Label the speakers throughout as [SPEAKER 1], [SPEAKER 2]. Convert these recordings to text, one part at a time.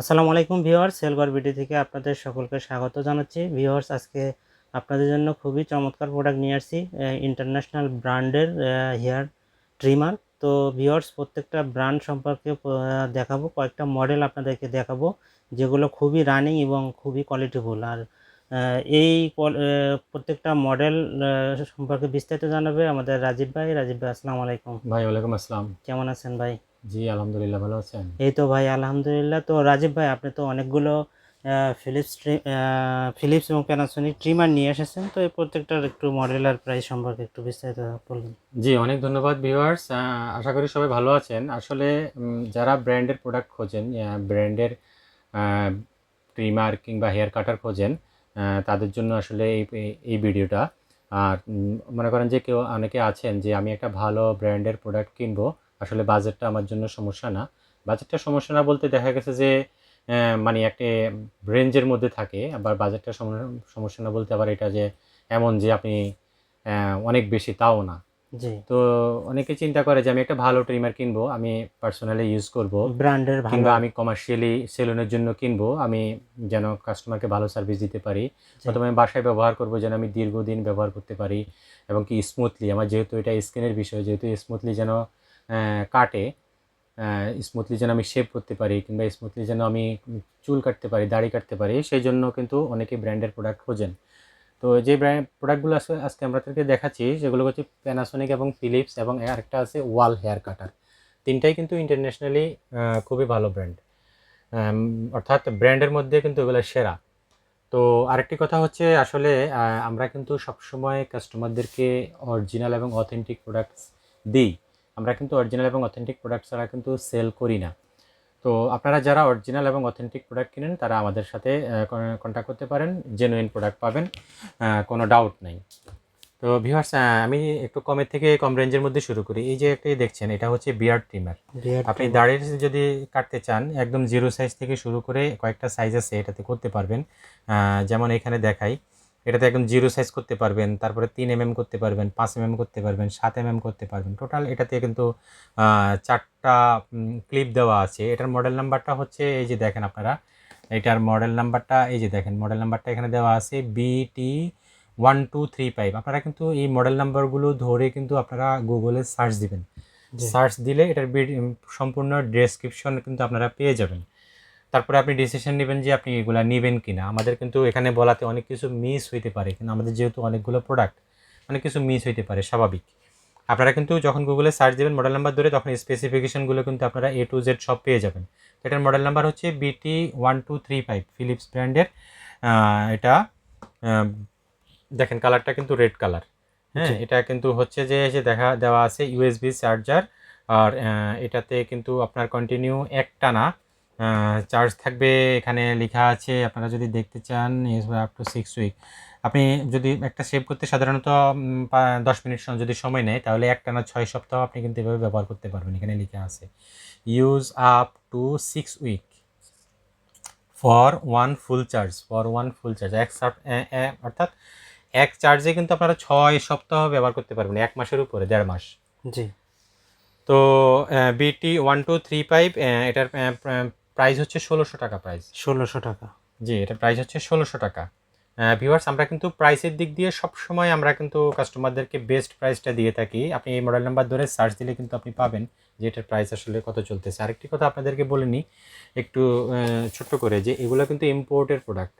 [SPEAKER 1] আসসালামু আলাইকুম viewers সেলবার BD থেকে আপনাদের সকলকে স্বাগত জানাচ্ছি। ভিউয়ার্স আজকে আপনাদের জন্য খুবই চমৎকার প্রোডাক্ট নিয়ে আসছি ইন্টারন্যাশনাল ব্র্যান্ডের হেয়ার ট্রিমার তো ভিউয়ার্স প্রত্যেকটা ব্র্যান্ড সম্পর্কে দেখাবো কয়েকটা মডেল আপনাদেরকে দেখাবো যেগুলো খুবই রানিং এবং খুবই কোয়ালিটিফুল আর এই প্রত্যেকটা মডেল সম্পর্কে বিস্তারিত জানাবে আমাদের রাজীব ভাই। রাজীব ভাই আসসালামু আলাইকুম।
[SPEAKER 2] ভাই ওয়ালাইকুম আসসালাম।
[SPEAKER 1] কেমন আছেন ভাই?
[SPEAKER 2] জি আলহামদুলিল্লাহ ভালো আছেন।
[SPEAKER 1] এই তো ভাই আলহামদুলিল্লাহ। তো রাজীব ভাই আপনি তো অনেকগুলো ফিলিপস ফিলিপস এবং প্যানাসোনিক ট্রিমার নিয়ে এসেছেন। তো এই প্রত্যেকটার একটু মডেল আর প্রাইস সম্পর্কে একটু বিস্তারিত বলুন।
[SPEAKER 2] জি অনেক ধন্যবাদ ভিউয়ার্স আশা করি সবাই ভালো আছেন। আসলে যারা ব্র্যান্ডের প্রোডাক্ট খোঁজেন ব্র্যান্ডের ট্রিমার কিংবা হেয়ার কাটার খোঁজেন তাদের জন্য আসলে এই এই- এই ভিডিওটা। আর মনে করেন যে কেউ অনেকে আছেন যে আমি একটা ভালো ব্র্যান্ডের প্রোডাক্ট কিনবো আসলে বাজেটটা আমার জন্য সমস্যা না। বাজেটটা সমস্যা না বলতে দেখা গেছে যে মানে একটা রেঞ্জের মধ্যে থাকে আবার বাজেটটা সমস্যা না বলতে আবার এটা যে এমন যে আপনি অনেক বেশি তাও না।
[SPEAKER 1] জি।
[SPEAKER 2] তো অনেকে চিন্তা করে যে আমি একটা ভালো ট্রিমার কিনবো আমি পার্সোনালি ইউজ করব
[SPEAKER 1] ব্র্যান্ডের
[SPEAKER 2] কিংবা আমি কমার্শিয়ালি সেলুনের জন্য কিনবো আমি যেন কাস্টমারকে ভালো সার্ভিস দিতে পারি। অথবা আমি বাসায় ব্যবহার করব যেন আমি দীর্ঘদিন ব্যবহার করতে পারি এবং কি স্মুথলি আমার যেহেতু এটা স্কিনের বিষয় যেহেতু স্মুথলি যেন কাটে স্মুথলি যেন আমি শেভ করতে পারি কিংবা স্মুথলি যেন আমি চুল কাটতে পারি, দাড়ি কাটতে পারি, সেই জন্য কিন্তু অনেকে ব্র্যান্ডের প্রোডাক্ট খোঁজেন। তো যে ব্র্যান্ড প্রোডাক্টগুলো আজকে আমরা তাদেরকে দেখাচ্ছি, সেগুলো হচ্ছে প্যানাসোনিক এবং ফিলিপস এবং আরেকটা আছে ওয়াল হেয়ার কাটার তিনটাই কিন্তু ইন্টারন্যাশনালি খুবই ভালো ব্র্যান্ড অর্থাৎ ব্র্যান্ডের মধ্যে কিন্তু এগুলো সেরা। তো আরেকটি কথা হচ্ছে আসলে আমরা কিন্তু সবসময় কাস্টমারদেরকে অরিজিনাল এবং অথেন্টিক প্রোডাক্টস দিই। আমরা কিন্তু অরিজিনাল এবং অথেন্টিক প্রোডাক্ট ছাড়া কিন্তু সেল করি না। তো আপনারা যারা অরিজিনাল এবং অথেন্টিক প্রোডাক্ট কিনেন তারা আমাদের সাথে কন্ট্যাক্ট করতে পারেন। জেনুইন প্রোডাক্ট পাবেন কোনো ডাউট নেই। তো ভিউয়ার্স আমি একটু কমের থেকে কম রেঞ্জের মধ্যে শুরু করি। এই যে একটা দেখছেন এটা হচ্ছে বিয়ার্ড ট্রিমার আপনি। দাড়ির যদি কাটতে চান একদম জিরো সাইজ থেকে শুরু করে কয়েকটা সাইজ আছে এটাতে করতে পারবেন। যেমন এখানে দেখাই। এটাতে একদম জিরো সাইজ করতে পারবেন তারপরে তিন এম করতে পারবেন পাঁচ এম করতে পারবেন সাত এম করতে পারবেন। টোটাল এটাতে কিন্তু চারটা ক্লিপ দেওয়া আছে। এটার মডেল নাম্বারটা হচ্ছে এই যে দেখেন আপনারা এটার মডেল নাম্বারটা এই যে দেখেন মডেল নাম্বারটা এখানে দেওয়া আছে বিটি ওয়ান টু থ্রি ফাইভ আপনারা কিন্তু এই মডেল নাম্বারগুলো ধরে কিন্তু আপনারা গুগলে সার্চ দিবেন। সার্চ দিলে এটার সম্পূর্ণ ডেসক্রিপশন কিন্তু আপনারা পেয়ে যাবেন। তারপরে আপনি ডিসিশন নেবেন যে আপনি এগুলা নেবেন কি না আমাদের কিন্তু এখানে বলাতে অনেক কিছু মিস হইতে পারে কিন্তু আমাদের যেহেতু অনেকগুলো প্রোডাক্ট অনেক কিছু মিস হইতে পারে স্বাভাবিক। আপনারা কিন্তু যখন গুগলে সার্চ দেবেন মডেল নাম্বার ধরে তখন স্পেসিফিকেশনগুলো কিন্তু আপনারা এ টু জেড সব পেয়ে যাবেন। এটার মডেল নাম্বার হচ্ছে BT one two three five Philips ব্র্যান্ডের এটা দেখেন কালারটা কিন্তু রেড কালার হ্যাঁ এটা কিন্তু হচ্ছে যে দেখা দেওয়া আছে ইউএসবি চার্জার আর এটাতে কিন্তু আপনার কন্টিনিউ একটানা চার্জ থাকবে এখানে লেখা আছে আপনারা যদি দেখতে চান আপ টু সিক্স উইক আপনি যদি একটা সেভ করতে সাধারণত দশ মিনিট যদি সময় নেয় তাহলে একটানা ছয় সপ্তাহ আপনি কিন্তু এভাবে ব্যবহার করতে পারবেন এখানে লেখা আছে। Use up to six week for one full charge for one full charge এক অর্থাৎ এক চার্জে কিন্তু আপনারা ছয় সপ্তাহ ব্যবহার করতে পারবেন এক মাসের উপরে দেড় মাস।
[SPEAKER 1] জি।
[SPEAKER 2] তো BT one two three five এটার প্রাইস হচ্ছে ষোলোশো টাকা প্রাইস
[SPEAKER 1] ষোলোশো টাকা।
[SPEAKER 2] জি এটা প্রাইস হচ্ছে ষোলোশো টাকা। ভিউয়ার্স আমরা কিন্তু প্রাইসের দিক দিয়ে সব সময় আমরা কিন্তু কাস্টমারদেরকে বেস্ট প্রাইসটা দিয়ে থাকি। আপনি এই মডেল নাম্বার ধরে সার্চ দিলে কিন্তু আপনি পাবেন যে এটার প্রাইস আসলে কত চলতেছে। আরেকটি কথা আপনাদেরকে বলে নিই একটু ছোট্ট করে যে এগুলো কিন্তু ইম্পোর্টের প্রোডাক্ট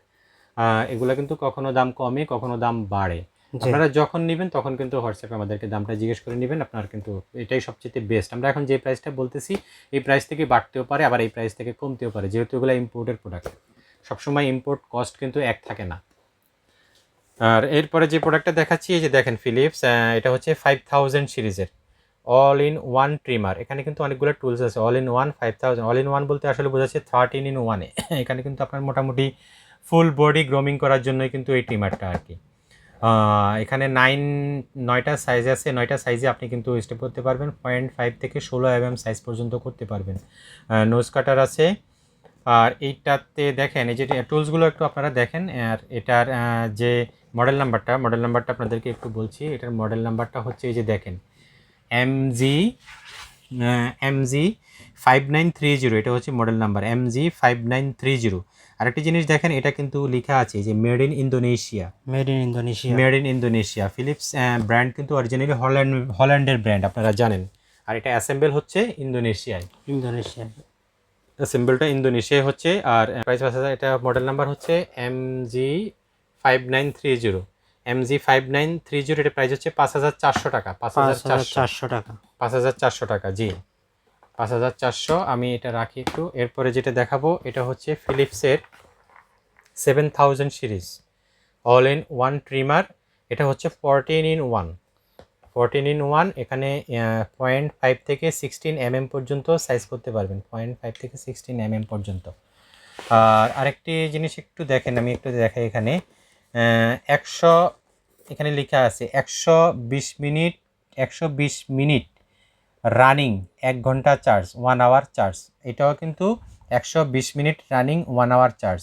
[SPEAKER 2] এগুলো কিন্তু কখনো দাম কমে কখনো দাম বাড়ে। আপনারা যখন নেবেন, তখন কিন্তু হোয়াটসঅ্যাপে আমাদেরকে দামটা জিজ্ঞেস করে নেবেন। আপনার কিন্তু এটাই সবচেয়ে বেস্ট আমরা এখন যে প্রাইসটা বলতেছি, এই প্রাইস থেকে বাড়তেও পারে, আবার এই প্রাইস থেকে কমতেও পারে। যেহেতু এগুলো ইম্পোর্টের প্রোডাক্ট সবসময় ইম্পোর্ট কস্ট কিন্তু এক থাকে না। আর এরপরে যে প্রোডাক্টটা দেখাচ্ছি, এই যে দেখেন ফিলিপস এটা হচ্ছে ফাইভ থাউজেন্ড সিরিজের। অল ইন ওয়ান ট্রিমার এখানে কিন্তু অনেকগুলো টুলস আছে। All in one five thousand all in one বলতে আসলে বোঝাচ্ছে থার্টিন ইন ওয়ানে এখানে কিন্তু আপনার মোটামুটি ফুল বডি গ্রোমিং করার জন্যই কিন্তু এই ট্রিমারটা আর কি। এখানে নাইন নয়টা সাইজ আছে, নয়টা সাইজে আপনি কিন্তু স্টেপ করতে পারবেন। পয়েন্ট ফাইভ থেকে ষোলো এম সাইজ পর্যন্ত করতে পারবেন। নোজ কাটার আছে। আর এইটাতে দেখেন, এই যে টুলসগুলো একটু আপনারা দেখেন, আর এটার যে মডেল নাম্বারটা মডেল নাম্বারটা আপনাদেরকে একটু বলছি, এটার মডেল নাম্বারটা হচ্ছে এই যে দেখেন M G M G five nine three zero এটা হচ্ছে model number M G five nine three zero আরেকটি জিনিস দেখেন এটা কিন্তু লেখা আছে যে made in Indonesia
[SPEAKER 1] made in Indonesia
[SPEAKER 2] made in Indonesia Philips brand কিন্তু অরিজিনালি হল্যান্ড হল্যান্ডের ব্র্যান্ড আপনারা জানেন। আর এটা অ্যাসেম্বল হচ্ছে ইন্দোনেশিয়ায়
[SPEAKER 1] ইন্দোনেশিয়া
[SPEAKER 2] অ্যাসেম্বলটা ইন্দোনেশিয়ায় হচ্ছে আর প্রাইস হাজার এটা মডেল নাম্বার হচ্ছে M G five nine three zero M G five nine three zero এটা প্রাইস হচ্ছে পাঁচ হাজার চারশো টাকা পাঁচ হাজার চারশো
[SPEAKER 1] টাকা।
[SPEAKER 2] পাঁচ হাজার চারশো টাকা জি। পাঁচ হাজার চারশো, আমি এটা রাখি একটু। এরপরে যেটা দেখাবো, এটা হচ্ছে ফিলিপসের seven thousand series all in one trimmer এটা হচ্ছে fourteen in one fourteen in one এখানে পয়েন্ট ফাইভ থেকে সিক্সটিন এমএম পর্যন্ত সাইজ করতে পারবেন। পয়েন্ট ফাইভ থেকে সিক্সটিন এমএম পর্যন্ত। আর আরেকটি জিনিস একটু দেখেন, আমি একটু দেখাই এখানে। একশো, এখানে লেখা আছে, একশো বিশ মিনিট, একশো বিশ মিনিট রানিং এক ঘণ্টা চার্জ ওয়ান আওয়ার চার্জ। এটাও কিন্তু একশো বিশ minute running one hour charge.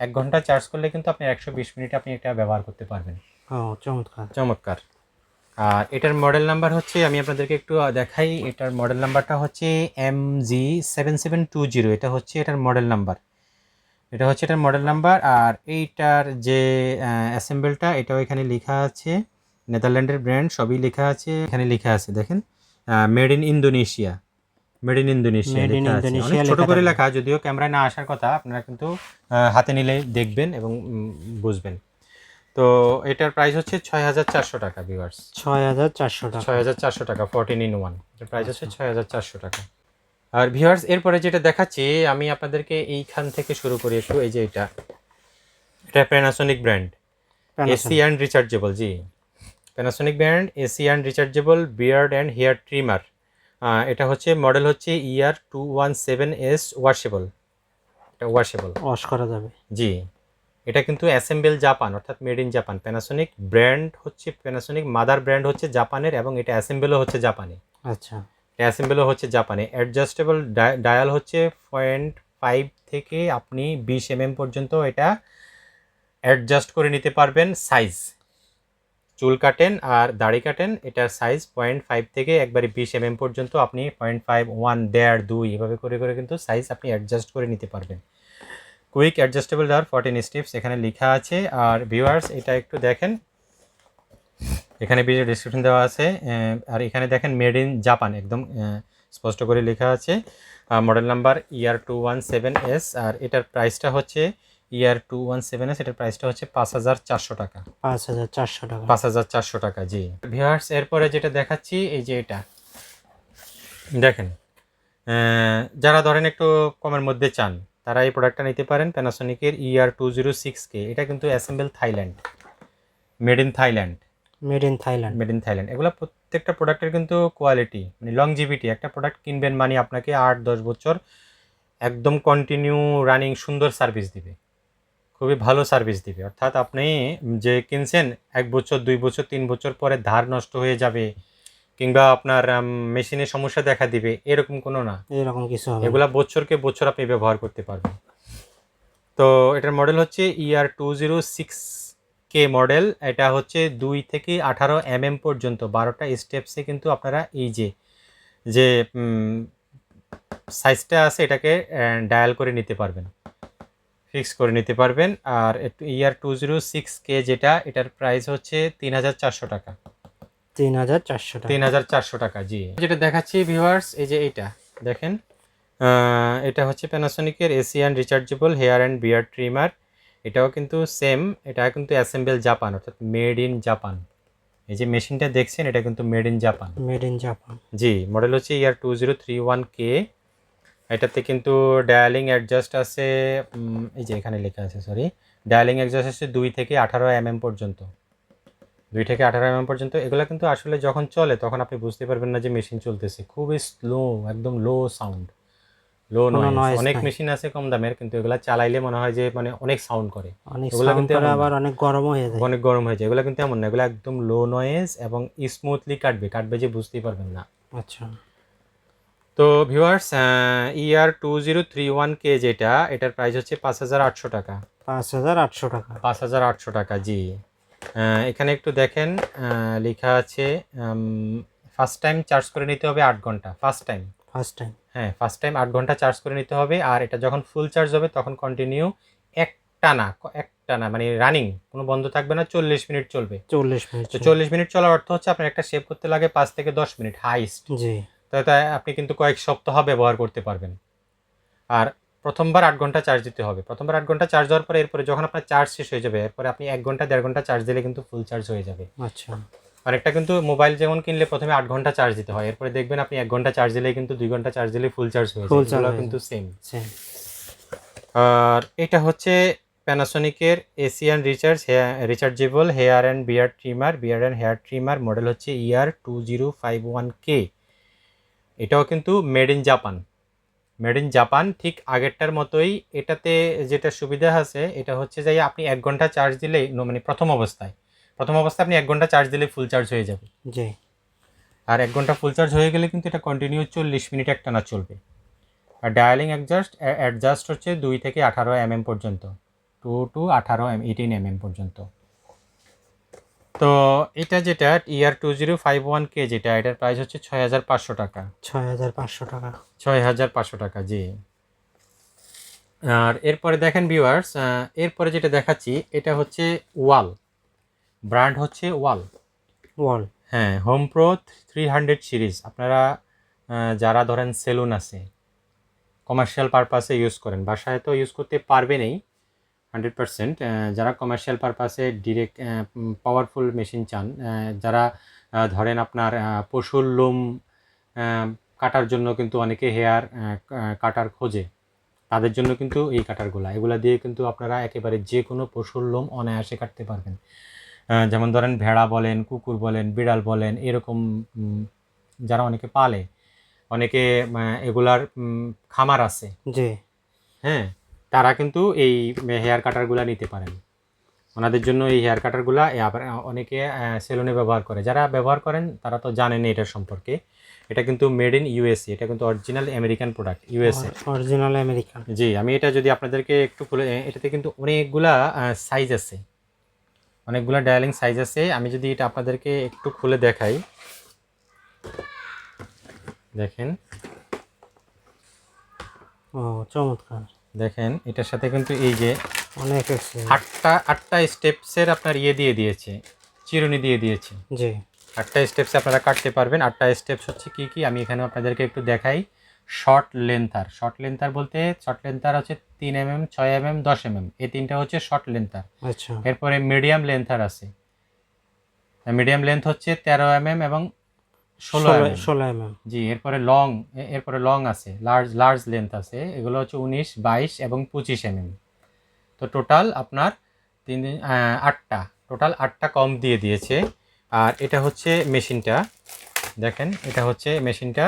[SPEAKER 2] এক ঘণ্টা চার্জ করলে কিন্তু আপনি একশো বিশ মিনিট আপনি এটা ব্যবহার করতে পারবেন।
[SPEAKER 1] ও চমৎকার।
[SPEAKER 2] চমৎকার। আর এটার মডেল নাম্বার হচ্ছে আমি আপনাদেরকে একটু দেখাই এটার মডেল নাম্বারটা হচ্ছে M G seven seven two zero এটা হচ্ছে এটার মডেল নাম্বার এটা হচ্ছে এটার মডেল নাম্বার আর এইটার যে অ্যাসেম্বলটা এটাও এখানে লেখা আছে। নেদারল্যান্ডের ব্র্যান্ড সবই লেখা আছে এখানে লেখা আছে দেখেন। Made in Indonesia made in Indonesia
[SPEAKER 1] Made in
[SPEAKER 2] লেখা আছে। অনেক ছোট করে লেখা যদিও ক্যামেরায় না আসার কথা আপনারা কিন্তু হাতে নিলে দেখবেন এবং বুঝবেন। তো এটার প্রাইস হচ্ছে ছয় হাজার চারশো টাকা ভিউয়ার্স
[SPEAKER 1] ছয় হাজার চারশো টাকা।
[SPEAKER 2] ছয় হাজার চারশো টাকা ফোরটিন ইন ওয়ান এটার প্রাইস হচ্ছে ছয় হাজার চারশো টাকা। আর ভিউয়ার্স এরপরে যেটা দেখাচ্ছি আমি আপনাদেরকে এইখান থেকে শুরু করি একটু এই যে এটা। এটা Panasonic brand AC and rechargeable G. Panasonic brand AC and rechargeable beard and hair trimmer এটা হচ্ছে মডেল হচ্ছে ইয়ার two one seven S washable এটা ওয়াশেবল
[SPEAKER 1] ওয়াশ করা যাবে।
[SPEAKER 2] জি। এটা কিন্তু অ্যাসেম্বল জাপান অর্থাৎ made in Japan Panasonic brand হচ্ছে প্যানাসোনিক মাদার ব্র্যান্ড হচ্ছে জাপানের এবং এটা অ্যাসেম্বলও হচ্ছে জাপানে
[SPEAKER 1] আচ্ছা।
[SPEAKER 2] অ্যাসেম্বলও হচ্ছে জাপানে অ্যাডজাস্টেবল ডায়াল হচ্ছে পয়েন্ট ফাইভ থেকে আপনি বিশ এম পর্যন্ত এটা অ্যাডজাস্ট করে নিতে পারবেন সাইজ চুল কাটেন আর দাড়ি কাটেন, এটার সাইজ পয়েন্ট ফাইভ থেকে একবারে বিশ এমএম পর্যন্ত আপনি পয়েন্ট ফাইভ ওয়ান দেড়, দুই, এভাবে করে করে কিন্তু সাইজ আপনি অ্যাডজাস্ট করে নিতে পারবেন। কুইক অ্যাডজাস্টেবল দেওয়ার ফর্টিন স্টেপস এখানে লেখা আছে। আর ভিউয়ার্স এটা একটু দেখেন। এখানে ভিডিও ডিসক্রিপশন দেওয়া আছে। আর এখানে দেখেন মেড ইন জাপান একদম স্পষ্ট করে লেখা আছে। Model number ER two one seven S আর এটার প্রাইসটা হচ্ছে ER two one seven S এটার প্রাইসটা হচ্ছে পাঁচ হাজার চারশো টাকা।
[SPEAKER 1] পাঁচ হাজার চারশো টাকা।
[SPEAKER 2] পাঁচ হাজার চারশো টাকা জি। ভিউয়ার্স এরপরে যেটা দেখাচ্ছি এই যে এটা। দেখেন যারা ধরেন একটু কমের মধ্যে চান তারা এই প্রোডাক্টটা নিতে পারেন প্যানাসোনিকের ER two zero six K. এটা কিন্তু assemble Thailand made in Thailand
[SPEAKER 1] made in Thailand
[SPEAKER 2] made in Thailand এগুলো প্রত্যেকটা প্রোডাক্টের কিন্তু কোয়ালিটি মানে লংজিভিটি একটা প্রোডাক্ট কিনবেন মানে আপনাকে আট দশ বছর একদম কন্টিনিউ রানিং সুন্দর সার্ভিস দিবে। খুবই ভালো সার্ভিস দিবে। অর্থাৎ আপনি যে কিনছেন এক বছর দুই বছর তিন বছর পরে ধার নষ্ট হয়ে যাবে কিংবা আপনার মেশিনে সমস্যা দেখা দিবে এরকম কোনো না।
[SPEAKER 1] এরকম কিছু হবে
[SPEAKER 2] এগুলা বছরকে বছর আপনি ব্যবহার করতে পারবেন। তো এটার মডেল হচ্ছে ইয়ার two zero six K model এটা হচ্ছে দুই থেকে আঠারো এম এম পর্যন্ত বারোটা স্টেপসে কিন্তু আপনারা এই যে যে সাইজটা আছে এটাকে ডায়াল করে নিতে পারবেন। ফিক্স করে নিতে পারবেন। আর ER two zero six K যেটা এটার প্রাইস হচ্ছে তিন হাজার চারশো টাকা।
[SPEAKER 1] তিন হাজার চারশো টাকা।
[SPEAKER 2] তিন হাজার চারশো টাকা জি। যেটা দেখাচ্ছি ভিউয়ার্স এই যে এইটা দেখেন। এটা হচ্ছে প্যানাসোনিকের Asian rechargeable hair and beard trimmer এটাও কিন্তু সেম এটা কিন্তু অ্যাসেম্বল জাপান অর্থাৎ মেড ইন জাপান এই যে মেশিনটা দেখছেন এটা কিন্তু made in Japan
[SPEAKER 1] made in Japan
[SPEAKER 2] G model হচ্ছে ইয়ার two zero three one K. এটাতে কিন্তু ডায়ালিং অ্যাডজাস্ট আছে এই যে এখানে লেখা আছে সরি ডায়ালিং অ্যাডজাস্ট আছে দুই থেকে আঠারো এম এম পর্যন্ত। দুই থেকে আঠারো এম এম পর্যন্ত এগুলো কিন্তু আসলে যখন চলে তখন আপনি বুঝতে পারবেন না যে মেশিন চলতেছে। খুবই স্লো একদম লো সাউন্ড লো নয়েজ অনেক মেশিন আছে কম দামের কিন্তু এগুলা চালাইলে মনে হয় যে মানে অনেক সাউন্ড করে।
[SPEAKER 1] অনেক
[SPEAKER 2] এগুলা কিন্তু।
[SPEAKER 1] আবার অনেক গরমও হয়ে যায়।
[SPEAKER 2] অনেক গরম হয়ে যায়। এগুলো কিন্তু এমন না এগুলো একদম লো নয়েজ এবং স্মুথলি কাটবে। কাটবে যে বুঝতেই পারবেন না।
[SPEAKER 1] আচ্ছা।
[SPEAKER 2] তো viewers ER two zero three one K যেটা এটার প্রাইস হচ্ছে পাঁচ হাজার আটশো টাকা।
[SPEAKER 1] পাঁচ হাজার আটশো টাকা।
[SPEAKER 2] পাঁচ হাজার আটশো টাকা জি। এখানে একটু দেখেন লেখা আছে ফার্স্ট টাইম চার্জ করে নিতে হবে আট ঘণ্টা ফার্স্ট টাইম
[SPEAKER 1] ফার্স্ট টাইম
[SPEAKER 2] হ্যাঁ ফার্স্ট টাইম আট ঘণ্টা চার্জ করে নিতে হবে আর এটা যখন ফুল চার্জ হবে তখন কন্টিনিউ এক টানা এক টানা মানে রানিং কোনো বন্ধ থাকবে না চল্লিশ মিনিট চলবে।
[SPEAKER 1] চল্লিশ মিনিট
[SPEAKER 2] তো চল্লিশ মিনিট চলার অর্থ হচ্ছে আপনার একটা শেভ করতে লাগে পাঁচ থেকে দশ মিনিট হাইস্ট
[SPEAKER 1] জি।
[SPEAKER 2] তাই তাই আপনি কিন্তু কয়েক সপ্তাহ ব্যবহার করতে পারবেন। আর প্রথমবার আট ঘণ্টা চার্জ দিতে হবে। প্রথমবার আট ঘণ্টা চার্জ দেওয়ার পরে এরপরে যখন আপনার চার্জ শেষ হয়ে যাবে এরপরে আপনি এক ঘণ্টা দেড় ঘণ্টা চার্জ দিলে কিন্তু ফুল চার্জ হয়ে যাবে।
[SPEAKER 1] আচ্ছা।
[SPEAKER 2] আর একটা কিন্তু মোবাইল যেমন কিনলে প্রথমে আট ঘণ্টা চার্জ দিতে হয় এরপরে দেখবেন আপনি এক ঘণ্টা চার্জ দিলেই কিন্তু দুই ঘণ্টা চার্জ দিলেই ফুল চার্জ হয়ে যায়।
[SPEAKER 1] হয়ে
[SPEAKER 2] কিন্তু সেম আর এটা হচ্ছে প্যানাসোনিকের Asian recharge hair rechargeable hair and beard trimmer beard and hair trimmer model হচ্ছে ইয়ার two zero five one K এটাও কিন্তু made in Japan made in Japan ঠিক আগেরটার মতোই এটাতে যেটা সুবিধা আছে এটা হচ্ছে যে আপনি এক ঘণ্টা চার্জ দিলেই ন- মানে প্রথম অবস্থায়। প্রথম অবস্থায় আপনি এক ঘণ্টা চার্জ দিলে ফুল চার্জ হয়ে যাবে।
[SPEAKER 1] জি।
[SPEAKER 2] আর এক ঘণ্টা ফুল চার্জ হয়ে গেলে কিন্তু এটা কন্টিনিউ চল্লিশ মিনিট একটানা চলবে। আর ডায়ালিং অ্যাডজাস্ট অ্যাডজাস্ট হচ্ছে দুই থেকে আঠারো এমএম পর্যন্ত। টু টু আঠারো এম এইটিন এমএম পর্যন্ত। তো এটা যেটা ইয়ার two zero five one K যেটা এটার প্রাইস হচ্ছে ছয় হাজার পাঁচশো টাকা।
[SPEAKER 1] ছয় হাজার পাঁচশো টাকা।
[SPEAKER 2] ছয় হাজার পাঁচশো টাকা জি। আর এরপরে দেখেন ভিউয়ার্স এরপরে যেটা দেখাচ্ছি এটা হচ্ছে ওয়াল। ব্র্যান্ড হচ্ছে ওয়াল।
[SPEAKER 1] ওয়াল।
[SPEAKER 2] হ্যাঁ home pro three hundred series. আপনারা যারা ধরেন সেলুন আছে কমার্শিয়াল পারপাসে ইউজ করেন বাসায় তো ইউজ করতে পারবেনই। হান্ড্রেড পারসেন্ট যারা কমার্শিয়াল পারপাসে ডিরেক্ট পাওয়ারফুল মেশিন চান যারা ধরেন আপনার পশুর লোম কাটার জন্য কিন্তু অনেকে হেয়ার কাটার খোঁজে তাদের জন্য কিন্তু এই কাটারগুলা এগুলা দিয়ে কিন্তু আপনারা একেবারে যে কোনো পশুর লোম অনায়াসে কাটতে পারবেন। যেমন ধরেন ভেড়া বলেন কুকুর বলেন বিড়াল বলেন এরকম যারা অনেকে পালে অনেকে এগুলার খামার আছে।
[SPEAKER 1] জি।
[SPEAKER 2] হ্যাঁ তারা কিন্তু এই হেয়ার কাটারগুলা নিতে পারেন। ওনাদের জন্য এই হেয়ার কাটারগুলা অনেকে সেলুনে ব্যবহার করে। যারা ব্যবহার করেন তারা তো জানেন এটার সম্পর্কে। এটা কিন্তু মেড ইন ইউএসএ এটা কিন্তু original American product USA
[SPEAKER 1] original American.
[SPEAKER 2] জি আমি এটা যদি আপনাদেরকে একটু খুলে এটাতে কিন্তু অনেকগুলা সাইজ আছে। অনেকগুলা ডায়ালিং সাইজ আছে। আমি যদি এটা আপনাদেরকে একটু খুলে দেখাই। দেখেন।
[SPEAKER 1] ও চমৎকার।
[SPEAKER 2] দেখেন এটার সাথে কিন্তু এই যে
[SPEAKER 1] অনেক
[SPEAKER 2] আটটা আটটা স্টেপসের আপনার ইয়ে দিয়ে দিয়েছে চিরুনি দিয়ে দিয়েছে।
[SPEAKER 1] জি।
[SPEAKER 2] আটটা স্টেপস আপনারা কাটতে পারবেন। আটটা স্টেপস হচ্ছে কি কি আমি এখানে আপনাদেরকে একটু দেখাই। শর্ট লেন্থার শর্ট লেন্থার বলতে শর্ট লেন্থার হচ্ছে তিন এম এম ছয় এম এম দশ এম এম এই তিনটা হচ্ছে শর্ট লেন্থার
[SPEAKER 1] আচ্ছা।
[SPEAKER 2] এরপরে মিডিয়াম লেন্থার আছে। মিডিয়াম লেন্থ হচ্ছে তেরো এম এম এবং ষোলো
[SPEAKER 1] ষোলো
[SPEAKER 2] mm
[SPEAKER 1] এম এম
[SPEAKER 2] জি এরপরে লং এরপরে লং আছে লার্জ লার্জ লেন্থ আছে এগুলো হচ্ছে উনিশ বাইশ এবং পঁচিশ এম এম তো টোটাল আপনার তিন আটটা টোটাল আটটা কম দিয়ে দিয়েছে। আর এটা হচ্ছে মেশিনটা দেখেন এটা হচ্ছে মেশিনটা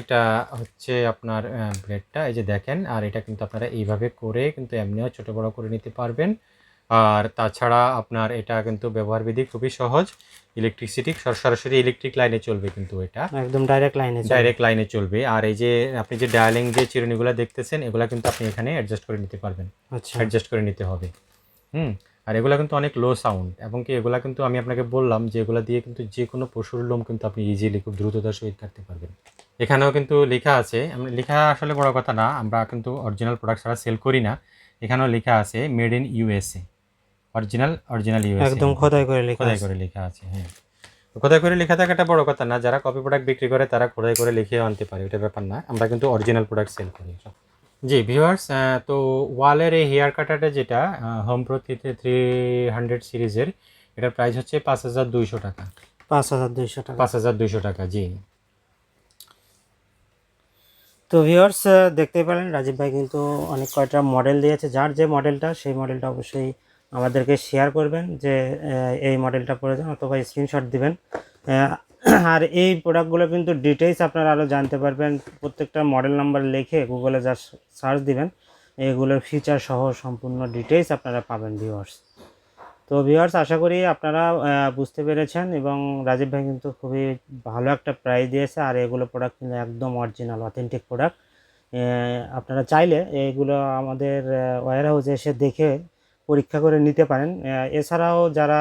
[SPEAKER 2] এটা হচ্ছে আপনার ব্লেডটা এই যে দেখেন আর এটা কিন্তু আপনারা এইভাবে করে কিন্তু এমনিও ছোট বড় করে নিতে পারবেন। আর তাছাড়া আপনার এটা কিন্তু ব্যবহারবিধি খুবই সহজ। ইলেকট্রিসিটি সরাসরি ইলেকট্রিক লাইনে চলবে কিন্তু এটা।
[SPEAKER 1] একদম ডাইরেক্ট লাইনে
[SPEAKER 2] ডাইরেক্ট লাইনে চলবে। আর এই যে আপনি যে ডায়ালিং যে চিরুনিগুলো দেখতেছেন এগুলো কিন্তু আপনি এখানে অ্যাডজাস্ট করে নিতে পারবেন।
[SPEAKER 1] আচ্ছা।
[SPEAKER 2] অ্যাডজাস্ট করে নিতে হবে। হুম? আর এগুলা কিন্তু অনেক লো সাউন্ড এবং কি এগুলা কিন্তু আমি আপনাকে বললাম যে এগুলো দিয়ে কিন্তু যে কোনো পশুর লোম কিন্তু আপনি ইজিলি খুব দ্রুততার সহিত কাটতে পারবেন। এখানেও কিন্তু লেখা আছে লেখা আসলে বড় কথা না আমরা কিন্তু অরিজিনাল প্রোডাক্ট ছাড়া সেল করি না। এখানেও লেখা আছে made in USA original original USA
[SPEAKER 1] একদম খোদাই করে লেখা
[SPEAKER 2] খোদাই করে লেখা আছে হ্যাঁ। তো খোদাই করে লেখা থাকাটা বড় কথা না যারা কপি প্রোডাক্ট বিক্রি করে তারা খোদাই করে লিখে আনতে পারে এটা ব্যাপার না। আমরা কিন্তু অরিজিনাল প্রোডাক্ট সেল করি জি ভিউয়ার্স তো ওয়ালের এই হেয়ার কাটারটা যেটা হোম প্রো থ্রি হান্ড্রেড সিরিজের এটার প্রাইস হচ্ছে পাঁচ হাজার দুইশো টাকা।
[SPEAKER 1] পাঁচ হাজার দুইশো টাকা।
[SPEAKER 2] পাঁচ হাজার দুইশো টাকা জি।
[SPEAKER 1] তো ভিউয়ার্স দেখতেই পেলেন রাজীব ভাই কিন্তু অনেক কয়টা মডেল দিয়েছে। যার যে মডেলটা সেই মডেলটা অবশ্যই আমাদেরকে শেয়ার করবেন যে এই মডেলটা প্রয়োজন অথবা স্ক্রিনশট দিবেন। আর এই প্রোডাক্টগুলো কিন্তু ডিটেলস আপনারা আরও জানতে পারবেন। প্রত্যেকটা মডেল নাম্বার লিখে গুগলে যা সার্চ দিবেন। এগুলোর ফিচার সহ সম্পূর্ণ ডিটেলস আপনারা পাবেন ভিউয়ার্স তো ভিউয়ার্স আশা করি আপনারা বুঝতে পেরেছেন এবং রাজীব ভাই কিন্তু খুবই ভালো একটা প্রাইস দিয়েছে। আর এগুলো প্রোডাক্ট কিন্তু একদম অরিজিনাল অথেন্টিক প্রোডাক্ট আপনারা চাইলে এগুলো আমাদের ওয়ার হাউসে এসে দেখে পরীক্ষা করে নিতে পারেন। এছাড়াও যারা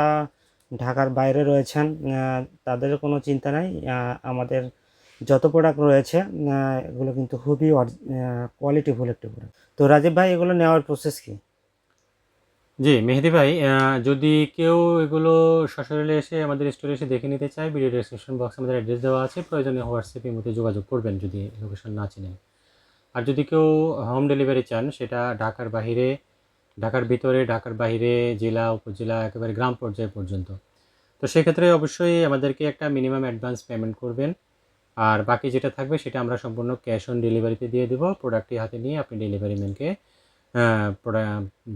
[SPEAKER 1] ঢাকার বাইরে রয়েছেন তাদের কোনো চিন্তা নাই। আমাদের যত প্রোডাক্ট রয়েছে এগুলো কিন্তু খুবই কোয়ালিটিফুল একটি প্রোডাক্ট তো রাজীব ভাই, এগুলো নেওয়ার প্রসেস কি?
[SPEAKER 2] জি, মেহেদি ভাই যদি কেউ এগুলো সশরীরে এসে আমাদের স্টোরে এসে দেখে নিতে চায় ভিডিও ডেসক্রিপশন বক্সে আমাদের অ্যাড্রেস দেওয়া আছে। প্রয়োজনে হোয়াটসঅ্যাপের মধ্যে যোগাযোগ করবেন যদি লোকেশন না চিনেন। আর যদি কেউ হোম ডেলিভারি চান, সেটা ঢাকার বাইরে ঢাকার ভিতরে, ঢাকার বাইরে, জেলা, উপজেলা, একেবারে গ্রাম পর্যায় পর্যন্ত। তো সেক্ষেত্রে অবশ্যই আমাদেরকে একটা মিনিমাম অ্যাডভান্স পেমেন্ট করবেন। আর বাকি যেটা থাকবে সেটা আমরা সম্পূর্ণ ক্যাশ অন ডেলিভারিতে দিয়ে দেবো। প্রোডাক্টটি হাতে নিয়ে আপনি ডেলিভারি ম্যানকে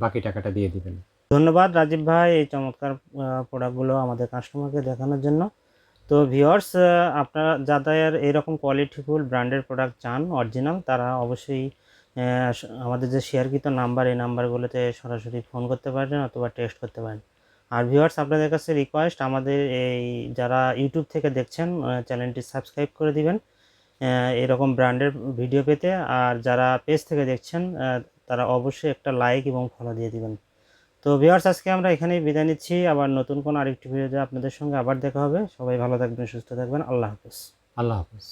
[SPEAKER 2] বাকি টাকাটা দিয়ে দিবেন।
[SPEAKER 1] ধন্যবাদ রাজীব ভাই এই চমৎকার প্রোডাক্টগুলো আমাদের কাস্টমারকে দেখানোর জন্য। তো ভিওর্স আপনারা যাদের এরকম কোয়ালিটিফুল ব্র্যান্ডের প্রোডাক্ট চান অরিজিনাল তারা অবশ্যই আমাদের যে শেয়ারকৃত নাম্বার, এই নাম্বারগুলোতে সরাসরি ফোন করতে পারেন অথবা টেক্সট করতে পারেন। আর ভিউয়ার্স আপনাদের কাছে রিকোয়েস্ট আমাদের এই যারা ইউটিউব থেকে দেখছেন চ্যানেলটি সাবস্ক্রাইব করে দিবেন। এরকম ব্র্যান্ডের ভিডিও পেতে, আর যারা পেজ থেকে দেখছেন তারা অবশ্যই একটা লাইক এবং ফলো দিয়ে দিবেন। তো ভিউয়ার্স আজকে আমরা এখানেই বিদায় নিচ্ছি। আবার নতুন কোনো আরেকটি ভিডিওতে আপনাদের সঙ্গে আবার দেখা হবে। সবাই ভালো থাকবেন, সুস্থ থাকবেন। আল্লাহ হাফেজ।
[SPEAKER 2] আল্লাহ হাফিজ।